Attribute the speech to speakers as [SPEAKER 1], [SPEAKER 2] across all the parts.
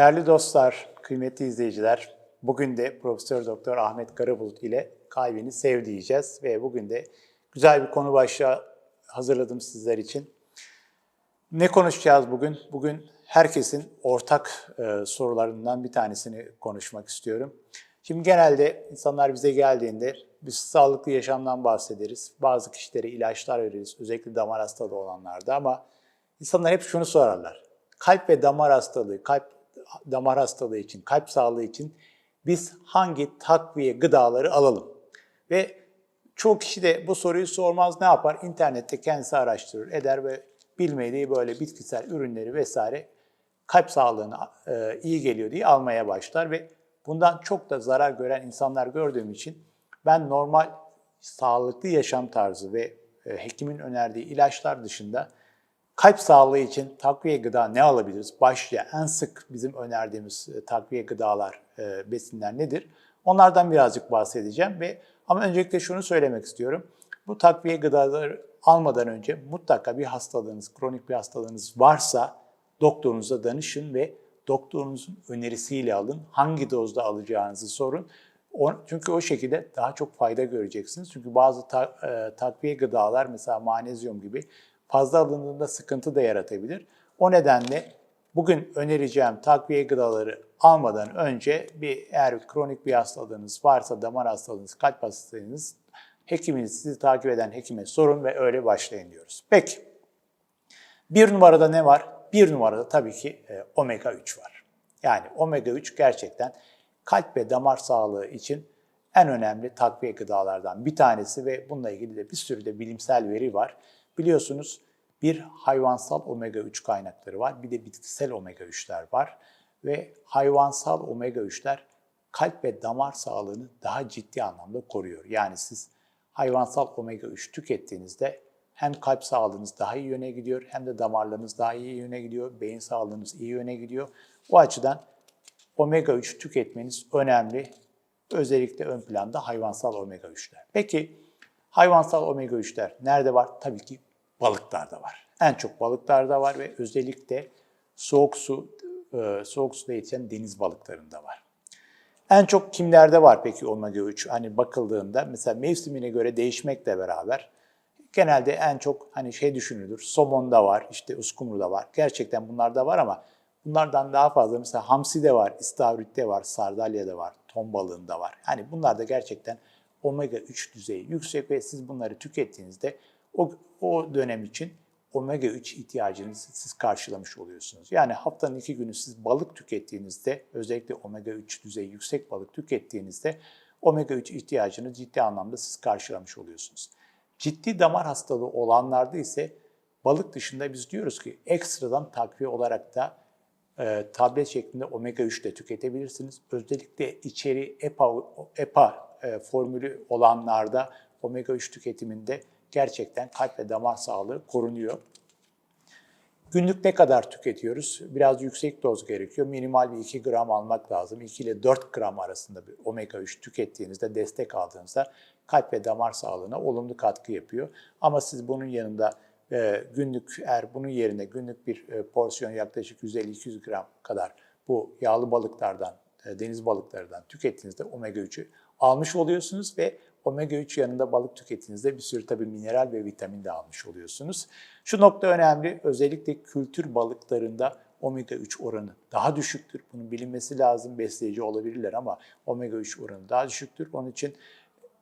[SPEAKER 1] Değerli dostlar, kıymetli izleyiciler, bugün de Profesör Doktor Ahmet Karabulut ile kalbini sev diyeceğiz ve bugün de güzel bir konu başlığı hazırladım sizler için. Ne konuşacağız bugün? Bugün herkesin ortak e, sorularından bir tanesini konuşmak istiyorum. Şimdi genelde insanlar bize geldiğinde biz sağlıklı yaşamdan bahsederiz. Bazı kişilere ilaçlar veririz, özellikle damar hastalığı olanlarda ama insanlar hep şunu sorarlar. Kalp ve damar hastalığı, kalp damar hastalığı için, kalp sağlığı için biz hangi takviye gıdaları alalım? Ve çoğu kişi de bu soruyu sormaz ne yapar? İnternette kendisi araştırır, eder ve bilmediği böyle bitkisel ürünleri vesaire kalp sağlığına e, iyi geliyor diye almaya başlar ve bundan çok da zarar gören insanlar gördüğüm için ben normal sağlıklı yaşam tarzı ve e, hekimin önerdiği ilaçlar dışında kalp sağlığı için takviye gıda ne alabiliriz? Başlıca en sık bizim önerdiğimiz e, takviye gıdalar, e, besinler nedir? Onlardan birazcık bahsedeceğim ve ama öncelikle şunu söylemek istiyorum. Bu takviye gıdaları almadan önce mutlaka bir hastalığınız, kronik bir hastalığınız varsa doktorunuza danışın ve doktorunuzun önerisiyle alın. Hangi dozda alacağınızı sorun. Çünkü o şekilde daha çok fayda göreceksiniz. Çünkü bazı e, takviye gıdalar mesela manezyum gibi fazla alındığında sıkıntı da yaratabilir. O nedenle bugün önereceğim takviye gıdaları almadan önce bir eğer kronik bir hastalığınız varsa, damar hastalığınız, kalp hastalığınız hekiminiz sizi takip eden hekime sorun ve öyle başlayın diyoruz. Peki. Bir numarada ne var? Bir numarada tabii ki e, omega 3 var. Yani omega 3 gerçekten kalp ve damar sağlığı için en önemli takviye gıdalardan bir tanesi ve bununla ilgili de bir sürü de bilimsel veri var. Biliyorsunuz bir hayvansal omega 3 kaynakları var, bir de bitkisel omega 3'ler var ve hayvansal omega 3'ler kalp ve damar sağlığını daha ciddi anlamda koruyor. Yani siz hayvansal omega 3 tükettiğinizde hem kalp sağlığınız daha iyi yöne gidiyor hem de damarlarınız daha iyi yöne gidiyor, beyin sağlığınız iyi yöne gidiyor. O açıdan omega 3 tüketmeniz önemli. Özellikle ön planda hayvansal omega 3'ler. Peki hayvansal omega 3'ler nerede var? Tabii ki balıklarda var. En çok balıklarda var ve özellikle soğuk su e, soğuk suda yetişen deniz balıklarında var. En çok kimlerde var peki omega 3? Hani bakıldığında mesela mevsimine göre değişmekle beraber genelde en çok hani şey düşünülür. Somonda var, işte uskumruda var. Gerçekten bunlarda var ama bunlardan daha fazla mesela hamside var, istavritte var, sardalyada var, ton balığında var. Hani bunlar da gerçekten omega 3 düzeyi yüksek ve siz bunları tükettiğinizde o, o dönem için omega 3 ihtiyacınızı siz karşılamış oluyorsunuz. Yani haftanın iki günü siz balık tükettiğinizde, özellikle omega 3 düzeyi yüksek balık tükettiğinizde omega 3 ihtiyacını ciddi anlamda siz karşılamış oluyorsunuz. Ciddi damar hastalığı olanlarda ise balık dışında biz diyoruz ki ekstradan takviye olarak da e, tablet şeklinde omega 3 de tüketebilirsiniz. Özellikle içeri EPA, EPA e, formülü olanlarda omega 3 tüketiminde gerçekten kalp ve damar sağlığı korunuyor. Günlük ne kadar tüketiyoruz? Biraz yüksek doz gerekiyor. Minimal bir 2 gram almak lazım. 2 ile 4 gram arasında bir omega 3 tükettiğinizde, destek aldığınızda kalp ve damar sağlığına olumlu katkı yapıyor. Ama siz bunun yanında e, günlük eğer bunun yerine günlük bir e, porsiyon yaklaşık 150-200 gram kadar bu yağlı balıklardan, e, deniz balıklarından tükettiğinizde omega 3'ü almış oluyorsunuz ve omega 3 yanında balık tükettiğinizde bir sürü tabii mineral ve vitamin de almış oluyorsunuz. Şu nokta önemli. Özellikle kültür balıklarında omega 3 oranı daha düşüktür. Bunun bilinmesi lazım. Besleyici olabilirler ama omega 3 oranı daha düşüktür. Onun için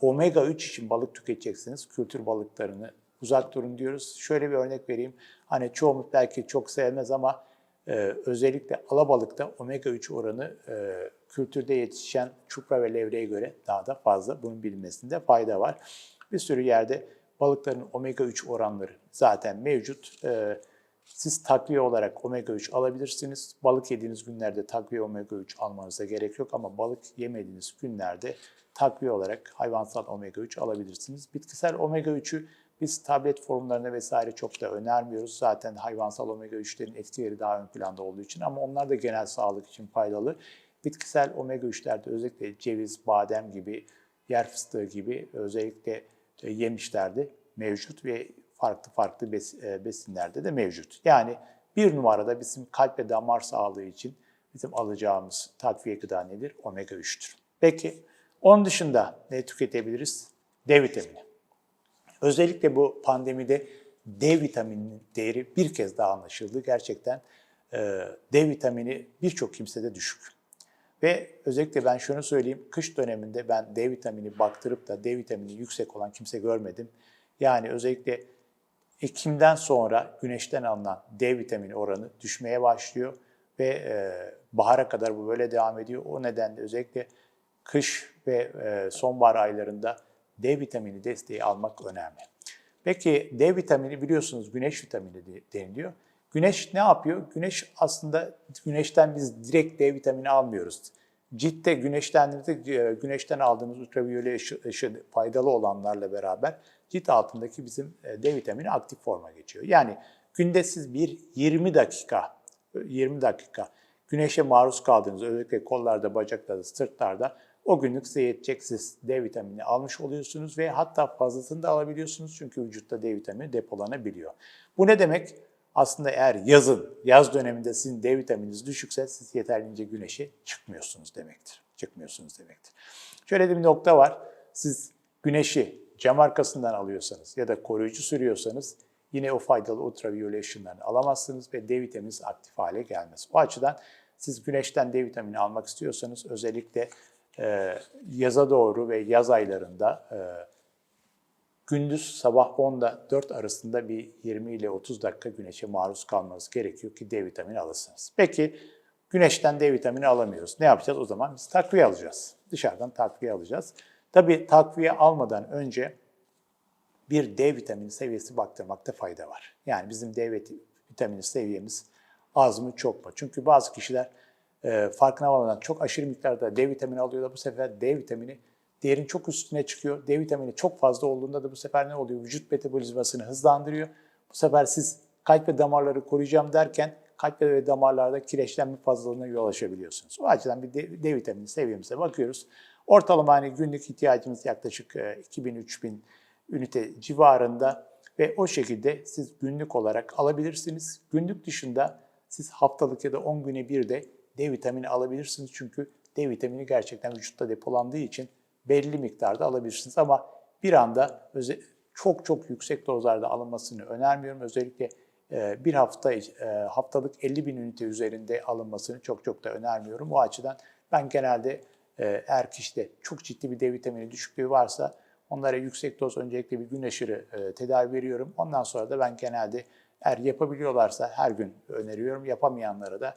[SPEAKER 1] omega 3 için balık tüketeceksiniz. Kültür balıklarını uzak durun diyoruz. Şöyle bir örnek vereyim. Hani çoğumuz belki çok sevmez ama e, özellikle alabalıkta omega 3 oranı e, kültürde yetişen çupra ve levreye göre daha da fazla. Bunun bilinmesinde fayda var. Bir sürü yerde balıkların omega 3 oranları zaten mevcut. E, siz takviye olarak omega 3 alabilirsiniz. Balık yediğiniz günlerde takviye omega 3 almanıza gerek yok ama balık yemediğiniz günlerde takviye olarak hayvansal omega 3 alabilirsiniz. Bitkisel omega 3'ü biz tablet formlarına vesaire çok da önermiyoruz. Zaten hayvansal omega 3'lerin etkileri daha ön planda olduğu için ama onlar da genel sağlık için faydalı. Bitkisel omega 3'lerde özellikle ceviz, badem gibi, yer fıstığı gibi özellikle e, yemişlerde mevcut ve farklı farklı besinlerde de mevcut. Yani bir numarada bizim kalp ve damar sağlığı için bizim alacağımız takviye gıda nedir? Omega 3'tür. Peki onun dışında ne tüketebiliriz? D vitamini. Özellikle bu pandemide D vitamininin değeri bir kez daha anlaşıldı. Gerçekten e, D vitamini birçok kimsede düşük. Ve özellikle ben şunu söyleyeyim, kış döneminde ben D vitamini baktırıp da D vitamini yüksek olan kimse görmedim. Yani özellikle Ekim'den sonra güneşten alınan D vitamini oranı düşmeye başlıyor ve e, bahara kadar bu böyle devam ediyor. O nedenle özellikle kış ve e, sonbahar aylarında D vitamini desteği almak önemli. Peki D vitamini biliyorsunuz güneş vitamini de- deniliyor. Güneş ne yapıyor? Güneş aslında güneşten biz direkt D vitamini almıyoruz. Ciltte güneşlendirdik, e, güneşten aldığımız ultraviyole ışı, ışı faydalı olanlarla beraber cilt altındaki bizim e, D vitamini aktif forma geçiyor. Yani günde siz bir 20 dakika 20 dakika güneşe maruz kaldığınız özellikle kollarda, bacaklarda, sırtlarda o günlük size D vitamini almış oluyorsunuz ve hatta fazlasını da alabiliyorsunuz çünkü vücutta D vitamini depolanabiliyor. Bu ne demek? Aslında eğer yazın, yaz döneminde sizin D vitamininiz düşükse siz yeterince güneşe çıkmıyorsunuz demektir. Çıkmıyorsunuz demektir. Şöyle de bir nokta var. Siz güneşi cam arkasından alıyorsanız ya da koruyucu sürüyorsanız yine o faydalı ultraviyole ışınlarını alamazsınız ve D vitamininiz aktif hale gelmez. O açıdan siz güneşten D vitamini almak istiyorsanız özellikle e, yaza doğru ve yaz aylarında e, gündüz sabah 10'da 4 arasında bir 20 ile 30 dakika güneşe maruz kalmanız gerekiyor ki D vitamini alırsınız. Peki güneşten D vitamini alamıyoruz. Ne yapacağız? O zaman biz takviye alacağız. Dışarıdan takviye alacağız. Tabii takviye almadan önce bir D vitamini seviyesi baktırmakta fayda var. Yani bizim D vit- vitamini seviyemiz az mı çok mu? Çünkü bazı kişiler e, farkına varmadan çok aşırı miktarda D vitamini alıyorlar. Bu sefer D vitamini değerin çok üstüne çıkıyor. D vitamini çok fazla olduğunda da bu sefer ne oluyor? Vücut metabolizmasını hızlandırıyor. Bu sefer siz kalp ve damarları koruyacağım derken kalp ve damarlarda kireçlenme fazlalığına yol açabiliyorsunuz. O açıdan bir D, D vitamini seviyemize bakıyoruz. Ortalama hani günlük ihtiyacımız yaklaşık e, 2000-3000 ünite civarında ve o şekilde siz günlük olarak alabilirsiniz. Günlük dışında siz haftalık ya da 10 güne bir de D vitamini alabilirsiniz. Çünkü D vitamini gerçekten vücutta depolandığı için belli miktarda alabilirsiniz. Ama bir anda çok çok yüksek dozlarda alınmasını önermiyorum. Özellikle e, bir hafta e, haftalık 50 bin ünite üzerinde alınmasını çok çok da önermiyorum. O açıdan ben genelde e, eğer kişide çok ciddi bir D vitamini düşüklüğü varsa onlara yüksek doz öncelikle bir gün aşırı tedavi veriyorum. Ondan sonra da ben genelde eğer yapabiliyorlarsa her gün öneriyorum. Yapamayanlara da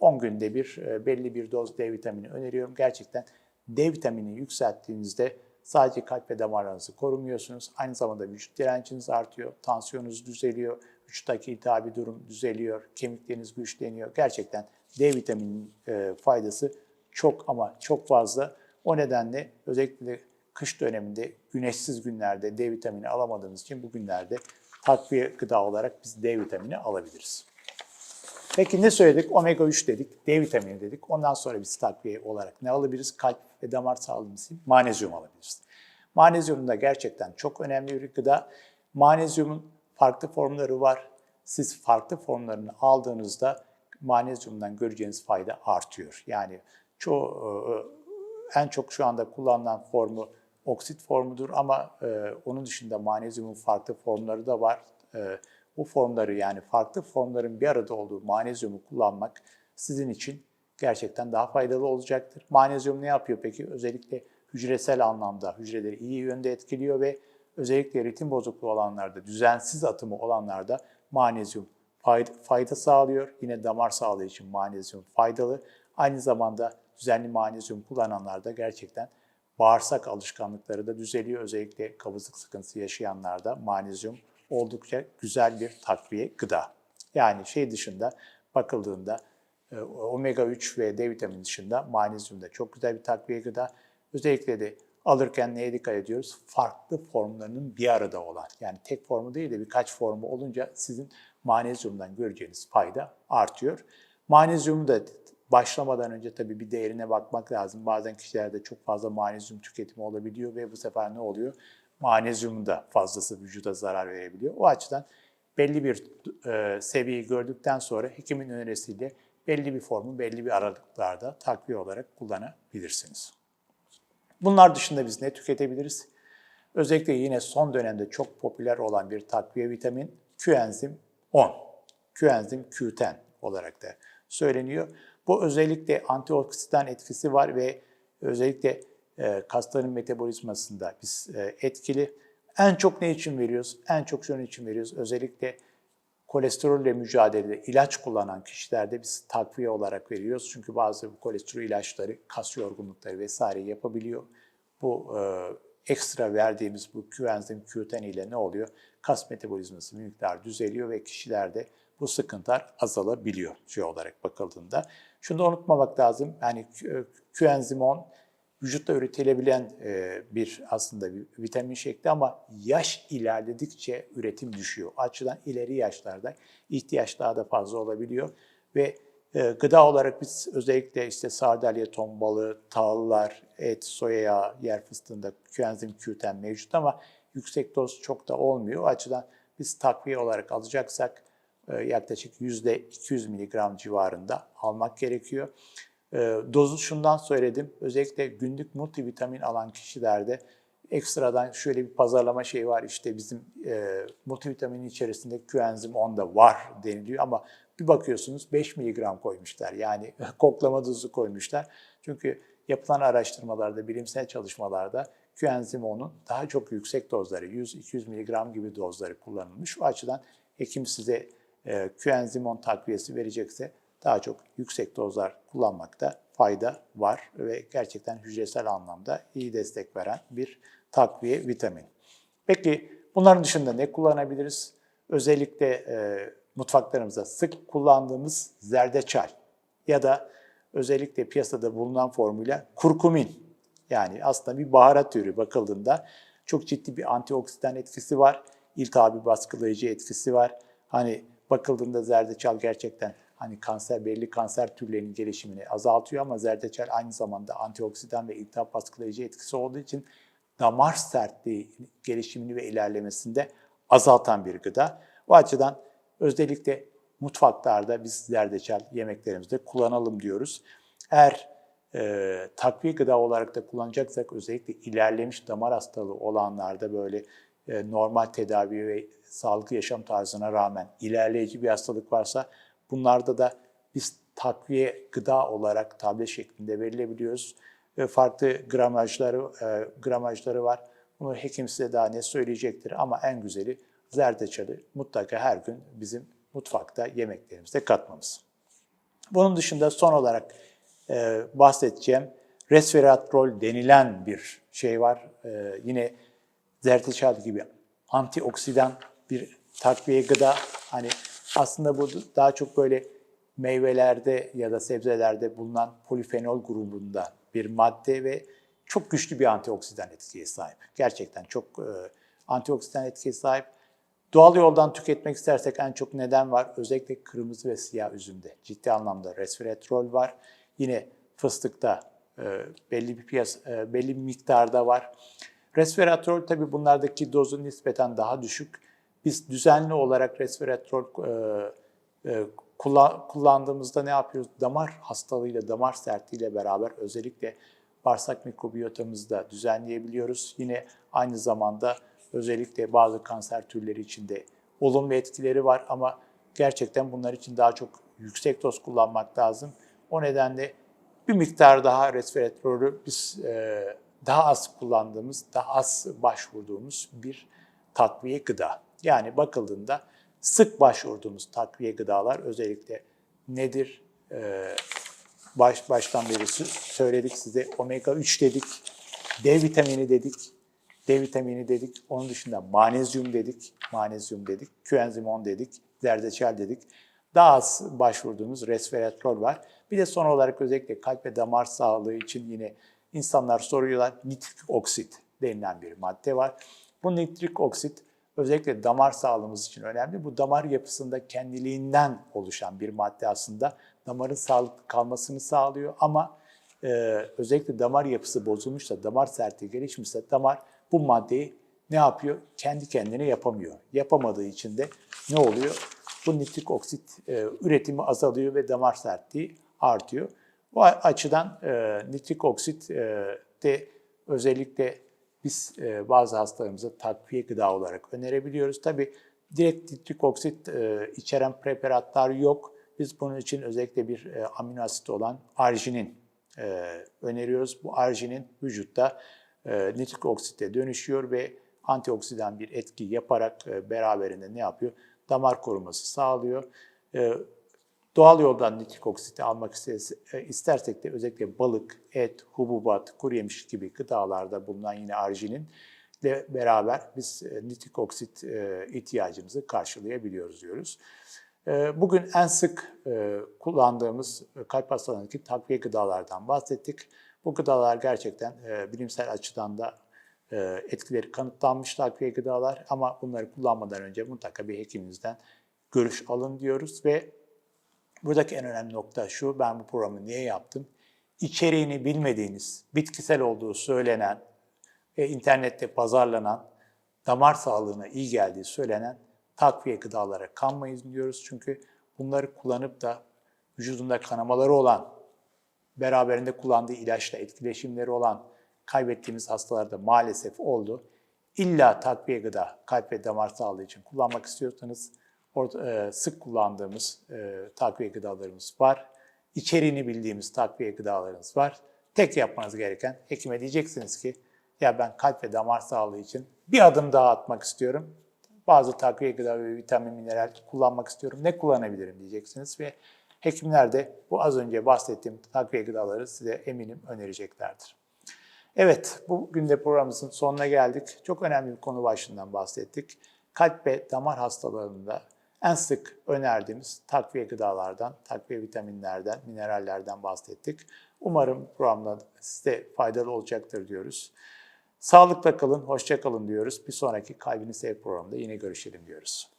[SPEAKER 1] 10 günde bir e, belli bir doz D vitamini öneriyorum. Gerçekten D vitamini yükselttiğinizde sadece kalp ve damarlarınızı korumuyorsunuz. Aynı zamanda vücut direnciniz artıyor, tansiyonunuz düzeliyor, vücuttaki iltihabi durum düzeliyor, kemikleriniz güçleniyor. Gerçekten D vitaminin e, faydası çok ama çok fazla. O nedenle özellikle kış döneminde güneşsiz günlerde D vitamini alamadığımız için bu günlerde takviye gıda olarak biz D vitamini alabiliriz. Peki ne söyledik? Omega 3 dedik, D vitamini dedik. Ondan sonra biz takviye olarak ne alabiliriz? Kalp ve damar sağlığımız için manezyum alabiliriz. Manezyum da gerçekten çok önemli bir gıda. Manezyumun farklı formları var. Siz farklı formlarını aldığınızda manezyumdan göreceğiniz fayda artıyor. Yani çoğu en çok şu anda kullanılan formu oksit formudur ama e, onun dışında manezyumun farklı formları da var. E, bu formları yani farklı formların bir arada olduğu manezyumu kullanmak sizin için gerçekten daha faydalı olacaktır. Manezyum ne yapıyor peki? Özellikle hücresel anlamda hücreleri iyi yönde etkiliyor ve özellikle ritim bozukluğu olanlarda, düzensiz atımı olanlarda manezyum fayda, sağlıyor. Yine damar sağlığı için manezyum faydalı. Aynı zamanda düzenli manezyum kullananlarda gerçekten bağırsak alışkanlıkları da düzeliyor. Özellikle kabızlık sıkıntısı yaşayanlarda manezyum oldukça güzel bir takviye gıda. Yani şey dışında bakıldığında e, omega 3 ve D vitamini dışında manezyum da çok güzel bir takviye gıda. Özellikle de alırken neye dikkat ediyoruz? Farklı formlarının bir arada olan, yani tek formu değil de birkaç formu olunca sizin manezyumdan göreceğiniz fayda artıyor. Manezyumu da başlamadan önce tabii bir değerine bakmak lazım. Bazen kişilerde çok fazla manezyum tüketimi olabiliyor ve bu sefer ne oluyor? Manezyumun da fazlası vücuda zarar verebiliyor. O açıdan belli bir e, seviyeyi gördükten sonra hekimin önerisiyle belli bir formu belli bir aralıklarda takviye olarak kullanabilirsiniz. Bunlar dışında biz ne tüketebiliriz? Özellikle yine son dönemde çok popüler olan bir takviye vitamin Coenzim 10. Coenzim Q10 olarak da söyleniyor. Bu özellikle antioksidan etkisi var ve özellikle kasların metabolizmasında biz e, etkili. En çok ne için veriyoruz? En çok şunun için veriyoruz. Özellikle kolesterolle mücadelede ilaç kullanan kişilerde biz takviye olarak veriyoruz. Çünkü bazı bu kolesterol ilaçları kas yorgunlukları vesaire yapabiliyor. Bu e, ekstra verdiğimiz bu Q-enzim Q10 ile ne oluyor? Kas metabolizması bir miktar düzeliyor ve kişilerde bu sıkıntılar azalabiliyor şey olarak bakıldığında. Şunu da unutmamak lazım. Yani Q-enzim 10 vücutta üretilebilen e, bir aslında bir vitamin şekli ama yaş ilerledikçe üretim düşüyor. Açıdan ileri yaşlarda ihtiyaç daha da fazla olabiliyor ve e, gıda olarak biz özellikle işte sardalya, ton balığı, tahıllar, et, soya yağı, yer fıstığında Q-enzim Q10 mevcut ama yüksek doz çok da olmuyor. O açıdan biz takviye olarak alacaksak e, yaklaşık %200 mg civarında almak gerekiyor. E, dozu şundan söyledim. Özellikle günlük multivitamin alan kişilerde ekstradan şöyle bir pazarlama şeyi var. İşte bizim e, multivitaminin içerisinde Q-enzim 10 da var deniliyor ama bir bakıyorsunuz 5 mg koymuşlar. Yani koklama dozu koymuşlar. Çünkü yapılan araştırmalarda, bilimsel çalışmalarda Q-enzim 10'un daha çok yüksek dozları, 100-200 mg gibi dozları kullanılmış. O açıdan hekim size e, Q-enzim 10 takviyesi verecekse daha çok yüksek dozlar kullanmakta fayda var ve gerçekten hücresel anlamda iyi destek veren bir takviye vitamin. Peki bunların dışında ne kullanabiliriz? Özellikle e, mutfaklarımızda sık kullandığımız zerdeçal ya da özellikle piyasada bulunan formuyla kurkumin. Yani aslında bir baharat türü bakıldığında çok ciddi bir antioksidan etkisi var. İltihabi baskılayıcı etkisi var. Hani bakıldığında zerdeçal gerçekten hani kanser belli kanser türlerinin gelişimini azaltıyor ama zerdeçal aynı zamanda antioksidan ve iltihap baskılayıcı etkisi olduğu için damar sertliği gelişimini ve ilerlemesinde azaltan bir gıda. O açıdan özellikle mutfaklarda biz zerdeçal yemeklerimizde kullanalım diyoruz. Eğer e, takviye gıda olarak da kullanacaksak özellikle ilerlemiş damar hastalığı olanlarda böyle e, normal tedavi ve sağlıklı yaşam tarzına rağmen ilerleyici bir hastalık varsa bunlarda da biz takviye gıda olarak tablet şeklinde verilebiliyoruz. Ve farklı gramajları e, gramajları var. Bunu hekim size daha ne söyleyecektir ama en güzeli zerdeçalı mutlaka her gün bizim mutfakta yemeklerimizde katmamız. Bunun dışında son olarak e, bahsedeceğim resveratrol denilen bir şey var. E, yine zerdeçal gibi antioksidan bir takviye gıda. Hani aslında bu daha çok böyle meyvelerde ya da sebzelerde bulunan polifenol grubunda bir madde ve çok güçlü bir antioksidan etkiye sahip. Gerçekten çok e, antioksidan etkiye sahip. Doğal yoldan tüketmek istersek en çok neden var? Özellikle kırmızı ve siyah üzümde ciddi anlamda resveratrol var. Yine fıstıkta e, belli bir piyas e, belli bir miktarda var. Resveratrol tabii bunlardaki dozu nispeten daha düşük. Biz düzenli olarak resveratrol e, e, kullan, kullandığımızda ne yapıyoruz? Damar hastalığıyla, damar sertliğiyle beraber özellikle bağırsak mikrobiyotamızı da düzenleyebiliyoruz. Yine aynı zamanda özellikle bazı kanser türleri içinde olumlu etkileri var ama gerçekten bunlar için daha çok yüksek doz kullanmak lazım. O nedenle bir miktar daha resveratrolü biz e, daha az kullandığımız, daha az başvurduğumuz bir takviye gıda. Yani bakıldığında sık başvurduğumuz takviye gıdalar özellikle nedir? Ee, baş, baştan beri söyledik size omega 3 dedik, D vitamini dedik, D vitamini dedik. Onun dışında manezyum dedik, manezyum dedik, Q-enzim 10 dedik, zerdeçal dedik. Daha az başvurduğumuz resveratrol var. Bir de son olarak özellikle kalp ve damar sağlığı için yine insanlar soruyorlar nitrik oksit denilen bir madde var. Bu nitrik oksit özellikle damar sağlığımız için önemli. Bu damar yapısında kendiliğinden oluşan bir madde aslında damarın sağlıklı kalmasını sağlıyor ama e, özellikle damar yapısı bozulmuşsa, damar sertliği gelişmişse damar bu maddeyi ne yapıyor? Kendi kendine yapamıyor. Yapamadığı için de ne oluyor? bu nitrik oksit e, üretimi azalıyor ve damar sertliği artıyor. Bu açıdan e, nitrik oksit e, de özellikle biz e, bazı hastalarımıza takviye gıda olarak önerebiliyoruz. Tabii direkt nitrik oksit e, içeren preparatlar yok. Biz bunun için özellikle bir e, amino asit olan arginin e, öneriyoruz. Bu arginin vücutta nitrik oksite dönüşüyor ve antioksidan bir etki yaparak beraberinde ne yapıyor? Damar koruması sağlıyor. Doğal yoldan nitrik oksiti almak e, istersek de özellikle balık, et, hububat, kuru yemiş gibi gıdalarda bulunan yine arginin ile beraber biz e, nitrik oksit e, ihtiyacımızı karşılayabiliyoruz diyoruz. Bugün en sık kullandığımız kalp hastalarındaki takviye gıdalardan bahsettik. Bu gıdalar gerçekten bilimsel açıdan da etkileri kanıtlanmış takviye gıdalar ama bunları kullanmadan önce mutlaka bir hekiminizden görüş alın diyoruz ve buradaki en önemli nokta şu, ben bu programı niye yaptım? İçeriğini bilmediğiniz, bitkisel olduğu söylenen ve internette pazarlanan, damar sağlığına iyi geldiği söylenen takviye gıdalara kanmayın diyoruz. Çünkü bunları kullanıp da vücudunda kanamaları olan, beraberinde kullandığı ilaçla etkileşimleri olan kaybettiğimiz hastalarda maalesef oldu. İlla takviye gıda, kalp ve damar sağlığı için kullanmak istiyorsanız e, sık kullandığımız e, takviye gıdalarımız var. İçeriğini bildiğimiz takviye gıdalarımız var. Tek yapmanız gereken hekime diyeceksiniz ki ya ben kalp ve damar sağlığı için bir adım daha atmak istiyorum. Bazı takviye gıda ve vitamin, mineral kullanmak istiyorum. Ne kullanabilirim diyeceksiniz ve hekimler de bu az önce bahsettiğim takviye gıdaları size eminim önereceklerdir. Evet, bugün de programımızın sonuna geldik. Çok önemli bir konu başlığından bahsettik. Kalp ve damar hastalarında en sık önerdiğimiz takviye gıdalardan, takviye vitaminlerden, minerallerden bahsettik. Umarım programda size faydalı olacaktır diyoruz. Sağlıkla kalın, hoşça kalın diyoruz. Bir sonraki Kalbini Sev programında yine görüşelim diyoruz.